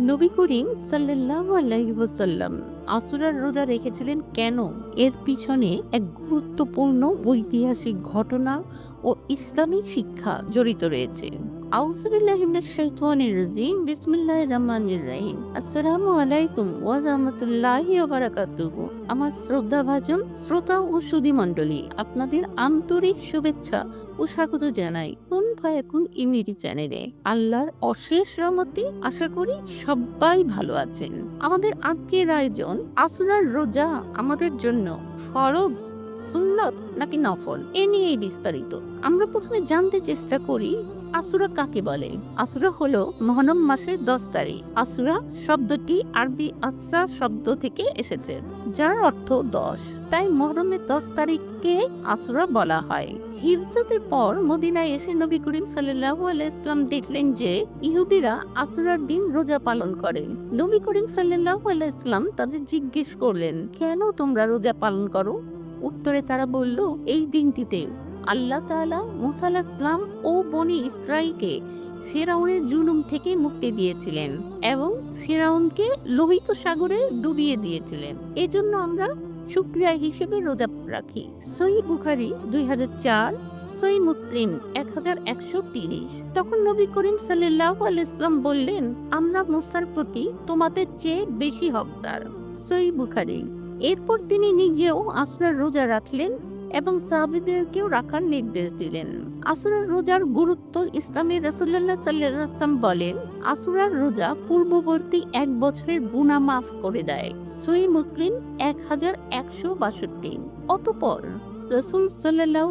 নবী করিম আলাইহি আসুরার রোজা রেখেছিলেন কেন? এর পিছনে এক গুরুত্বপূর্ণ ঐতিহাসিক ঘটনা ও ইসলামী শিক্ষা জড়িত রয়েছে। রহিম। আসসালামু আলাইকুম আমার শ্রদ্ধাভাজন শ্রোতা ও সুধী মণ্ডলী, আপনাদের আন্তরিক শুভেচ্ছা ও স্বাগত জানাই কোন ভয়াকুন ইমিরি চ্যানেলে। আল্লাহর অশেষ রহমতে আশা করি সবাই ভালো আছেন। আমাদের আজকের আয়োজন আসুরার রোজা আমাদের জন্য ফরজ সুন্নত নাকি নফল? এ নিয়ে বিস্তারিত। আমরা প্রথমে জানতে চেষ্টা করি আসুরা কাকে বলে? আসুরা হলো মহরম মাসের দশ তারিখ। আসুরা শব্দটি আরবি আসা শব্দ থেকে এসেছে, যার অর্থ দশ। তাই মহরমের দশ তারিখকে আসুরা বলা হয়। হিজরতের পর মদিনায় এসে নবী করিম আলাইহি ইসলাম দেখলেন যে ইহুদিরা আসুরার দিন রোজা পালন করেন নবী করিম আলাইহি ইসলাম তাদের জিজ্ঞেস করলেন, কেন তোমরা রোজা পালন করো? উত্তরে তারা বলল, এই দিনটিতে আল্লাহ তাআলা মুসা আলাইহিস সালাম ও বনি ইসরাইলকে ফেরাউনের জুলুম থেকে মুক্তি দিয়েছিলেন এবং ফেরাউনকে লোহিত সাগরে ডুবিয়ে দিয়েছিলেন। এজন্য আমরা শুক্রিয়া হিসেবে রোজা রাখি। সই বুখারি দুই হাজার চার সই মুসলিম এক হাজার একশো তিরিশ। তখন নবী করিম সাল্লাহ আলাইসলাম বললেন, আমরা মুসার প্রতি তোমাদের চেয়ে বেশি হকদার। সই বুখারি এরপর তিনি নিজেও আসরার রোজা রাখলেন এবং সাহাবিদেরকেও রাখার নির্দেশ দিলেন। আসুরার রোজার গুরুত্ব ইসলামী রসুল্লাহ সাল্লাম বলেন, আসুরার রোজা পূর্ববর্তী এক বছরের গুণা মাফ করে দেয়। সই মুসলিম এক হাজার একশো বাষট্টি। অতপর রসুল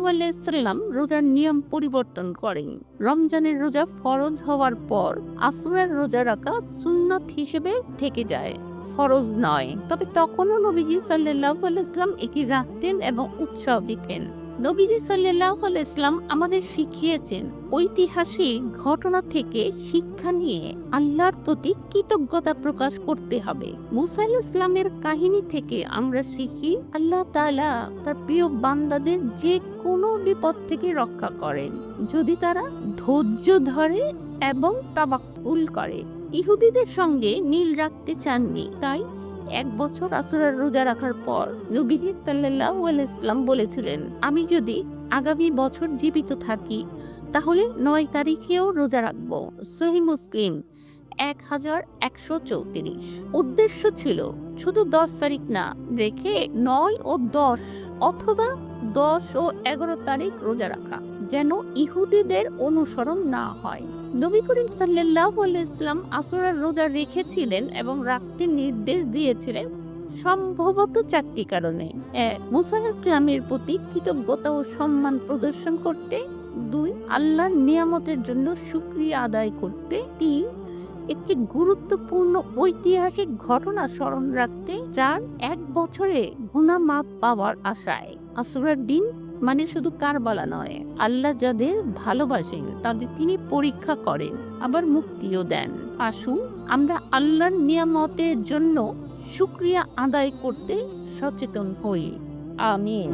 আলাইসাল্লাম রোজার নিয়ম পরিবর্তন করেন। রমজানের রোজা ফরজ হওয়ার পর আসুরার রোজা রাখা সুন্নত হিসেবে থেকে যায়। ফরজ নয়। তবে তখনও নবীজি সাল্লাহ আলাইসলাম এটি রাখতেন এবং উৎসাহ দিতেন। নবীজি সাল্লাহ আলাইসলাম আমাদের শিখিয়েছেন ঐতিহাসিক ঘটনা থেকে শিক্ষা নিয়ে আল্লাহর প্রতি কৃতজ্ঞতা প্রকাশ করতে হবে। মুসা ইসলামের কাহিনী থেকে আমরা শিখি, আল্লাহ তাআলা তার প্রিয় বান্দাদের যে কোনো বিপদ থেকে রক্ষা করেন। যদি তারা ধৈর্য ধরে এবং তাবাক্কুল করে। ইহুদিদের সঙ্গে মিল রাখতে চাননি। তাই এক বছর আসরার রোজা রাখার পর নবীজি সাল্লাল্লাহু ইসলাম বলেছিলেন, আমি যদি আগামী বছর জীবিত থাকি, তাহলে নয় তারিখেও রোজা রাখব। সহি মুসলিম, এক হাজার একশো চৌত্রিশ। উদ্দেশ্য ছিল শুধু দশ তারিখ না, রেখে নয় ও দশ অথবা দশ ও এগারো তারিখ রোজা রাখা। যেন ইহুদিদের অনুসরণ না হয়। নবী করিম আলাইহি ইসলাম আসরার রোজা রেখেছিলেন এবং রাখতে নির্দেশ দিয়েছিলেন সম্ভবত চারটি কারণে। এক মুসা ইসলামের প্রতি কৃতজ্ঞতা ও সম্মান প্রদর্শন করতে, দুই, আল্লাহর নিয়ামতের জন্য শুক্রিয়া আদায় করতে, তিন, একটি গুরুত্বপূর্ণ ঐতিহাসিক ঘটনা স্মরণ রাখতে, চার, এক বছরে গুণা মাপ পাওয়ার আশায়। আসরার দিন মানে শুধু কার বলা নয়, আল্লাহ যাদের ভালোবাসেন তাদের তিনি পরীক্ষা করেন, আবার মুক্তিও দেন। আসুন, আমরা আল্লাহর নিয়ামতের জন্য শুক্রিয়া আদায় করতে সচেতন হই। আমিন।